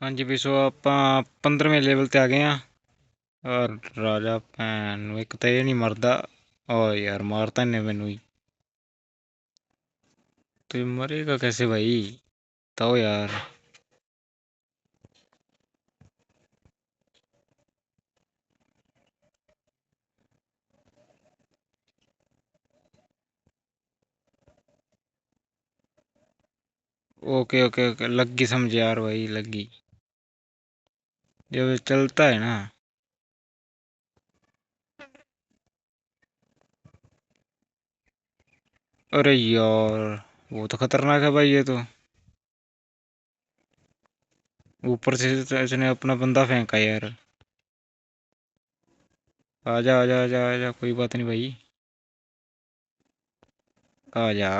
ਹਾਂਜੀ ਵੀ ਸੋ ਆਪਾਂ 15ਵੇਂ ਲੈਵਲ ਤੇ ਆ ਗਏ ਆ ਔਰ ਰਾਜਾ ਭੈਣ ਨੂੰ ਇੱਕ ਤਾਂ ਇਹ ਨਹੀਂ ਮਰਦਾ ਓ ਯਾਰ ਮਾਰਤਾ ਇਹਨੇ ਮੈਨੂੰ ਹੀ ਤੇ ਮਰੇਗਾ कैसे भाई ताओ यार ओके ओके ओके लग गई समझ यार भाई लग गई जब चलता है ना। अरे यार, वो तो खतरनाक है भाई ये तो। ऊपर से इसने अपना बंदा फेंका यार। आजा आजा आजा आजा, कोई बात नहीं भाई। आजा।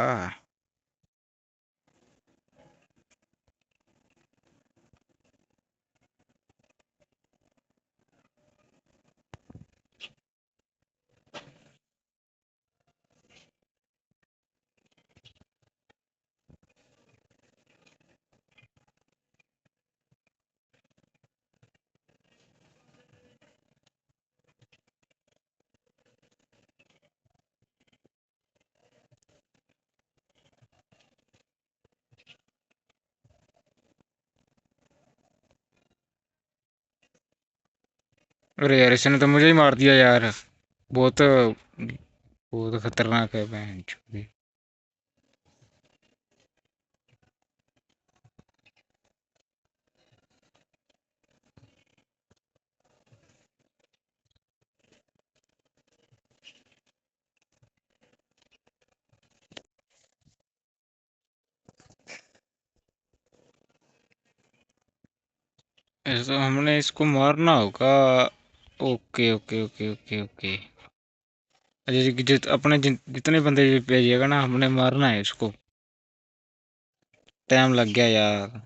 अरे यार, इसने तो मुझे ही मार दिया यार। बहुत बहुत खतरनाक है बहन चोदी ऐसा हमने इसको मारना होगा। Okay okay okay okay okay. अच्छा जी, जित, अपने जितने बंदे भेजिएगा ना, हमने मारना है इसको। टाइम लग गया यार।